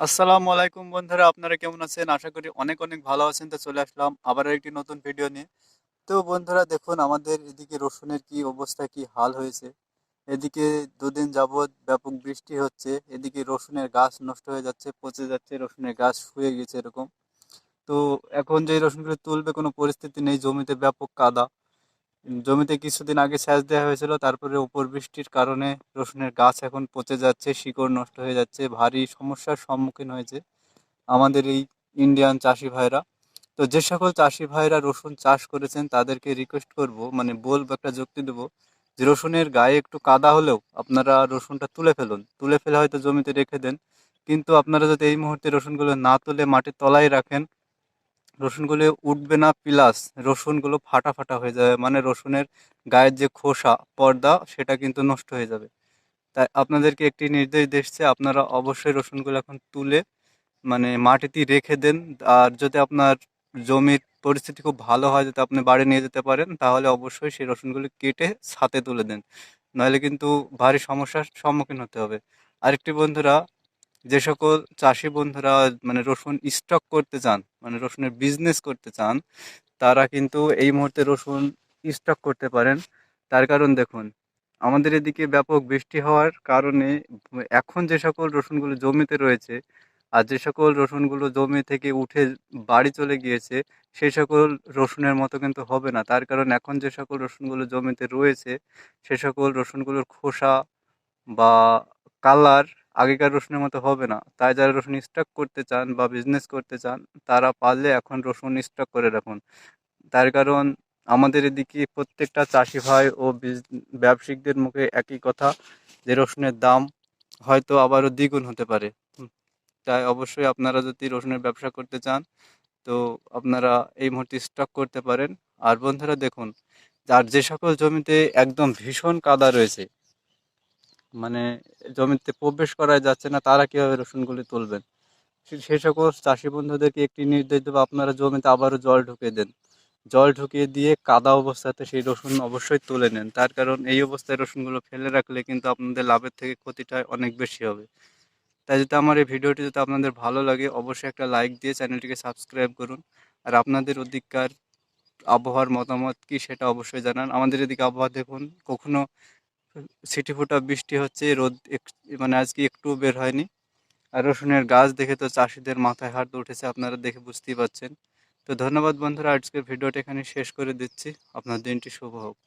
আসসালামু আলাইকুম বন্ধুরা, আপনারা কেমন আছেন? আশা করি অনেক অনেক ভালো আছেন। তো চলে আসলাম আবার একটি নতুন ভিডিও নিয়ে। তো বন্ধুরা, দেখুন আমাদের এদিকে রসুনের কি অবস্থা, কি হাল হয়েছে। এদিকে দুদিন যাবৎ ব্যাপক বৃষ্টি হচ্ছে। এদিকে রসুনের গাছ নষ্ট হয়ে যাচ্ছে, পচে যাচ্ছে, রসুনের গাছ শুয়ে গেছে এরকম। তো এখন যে রসুনগুলো তুলবে, কোনো পরিস্থিতি নেই, জমিতে ব্যাপক কাদা। জমিতে কিছুদিন আগে সেচ দেওয়া হয়েছিল, তারপরে উপর বৃষ্টির কারণে রসুনের গাছ এখন পচে যাচ্ছে, শিকড় নষ্ট হয়ে যাচ্ছে, ভারী সমস্যার সম্মুখীন হয়েছে আমাদের এই ইন্ডিয়ান চাষি ভাইরা। তো যে সকল চাষি ভাইরা রসুন চাষ করেছেন, তাদেরকে রিকোয়েস্ট করব মানে বলব, একটা যুক্তি দেবো যে রসুনের গায়ে একটু কাদা হলেও আপনারা রসুনটা তুলে ফেলুন। তুলে ফেলে হয়তো জমিতে রেখে দেন, কিন্তু আপনারা যদি এই মুহূর্তে রসুনগুলো না তুলে মাটির তলায় রাখেন রসুনগুলো উঠবে না প্লাস, রসুনগুলো ফাটা ফাটা হয়ে যাবে মানে রসুনের গায়ের যে খোসা, পর্দা, সেটা কিন্তু নষ্ট হয়ে যাবে। তাই আপনাদেরকে একটি নির্দেশ দিচ্ছে, আপনারা অবশ্যই রসুনগুলো এখন তুলে মানে মাটিতে রেখে দেন। আর যদি আপনার জমির পরিস্থিতি খুব ভালো হয় যাতে আপনি বাড়ি নিয়ে যেতে পারেন, তাহলে অবশ্যই সেই রসুনগুলি কেটে ছাতে তুলে দেন। নাহলে কিন্তু ভারী সমস্যার সম্মুখীন হতে হবে। আরেকটি বন্ধুরা যে সকল চাষি বন্ধুরা মানে রসুন স্টক করতে চান মানে রসুনের বিজনেস করতে চান, তারা কিন্তু এই মুহূর্তে রসুন স্টক করতে পারেন। তার কারণ দেখুন, আমাদের এদিকে ব্যাপক বৃষ্টি হওয়ার কারণে এখন যে সকল রসুনগুলো জমিতে রয়েছে আর যে সকল রসুনগুলো জমি থেকে উঠে বাড়ি চলে গিয়েছে সেই সকল রসুনের মতো কিন্তু হবে না। তার কারণ এখন যে সকল রসুনগুলো জমিতে রয়েছে, সে সকল রসুনগুলোর খোসা বা কালার আগেকার রসুনের মতো হবে না। তাই যারা রসুন স্টক করতে চান বা বিজনেস করতে চান, তারা পারলে এখন রসুন স্টক করে রাখুন। তার কারণ আমাদের এদিকে প্রত্যেকটা চাষি ভাই ও ব্যবসায়িকদের মুখে একই কথা যে রসুনের দাম হয়তো আবারও দ্বিগুণ হতে পারে। তাই অবশ্যই আপনারা যদি রসুনের ব্যবসা করতে চান, তো আপনারা এই মুহূর্তে স্টক করতে পারেন। আর বন্ধুরা দেখুন আর যে সকল জমিতে একদম ভীষণ কাদা রয়েছে মানে জমিতে প্রবেশ করা যাচ্ছে না, তারা কীভাবে রসুনগুলি তুলবেন? সেই সকল চাষি বন্ধুদেরকে একটি নির্দেশ দেবো, আপনারা জমিতে আবারও জল ঢুকিয়ে দেন। জল ঢুকিয়ে দিয়ে কাদা অবস্থাতে সেই রসুন অবশ্যই তুলে নেন। তার কারণ এই অবস্থায় রসুনগুলো ফেলে রাখলে কিন্তু আপনাদের লাভের থেকে ক্ষতিটা অনেক বেশি হবে। তাই যদি আমার এই ভিডিওটি যদি আপনাদের ভালো লাগে, অবশ্যই একটা লাইক দিয়ে চ্যানেলটিকে সাবস্ক্রাইব করুন। আর আপনাদের অধিকার আবহাওয়ার মতামত কি সেটা অবশ্যই জানান। আমাদের এদিকে আবহাওয়া দেখুন, কখনো ছিটি ফুটা বৃষ্টি হচ্ছে, রোদ মানে আজকে একটু বের হয়নি। আর রসুনের গাছ দেখে তো চাষিদের মাথায় হাত উঠেছে, আপনারা দেখে বুঝতেই পারছেন। তো ধন্যবাদ বন্ধুরা, আজকের ভিডিওটা এখানে শেষ করে দিচ্ছি। আপনার দিনটি শুভ হোক।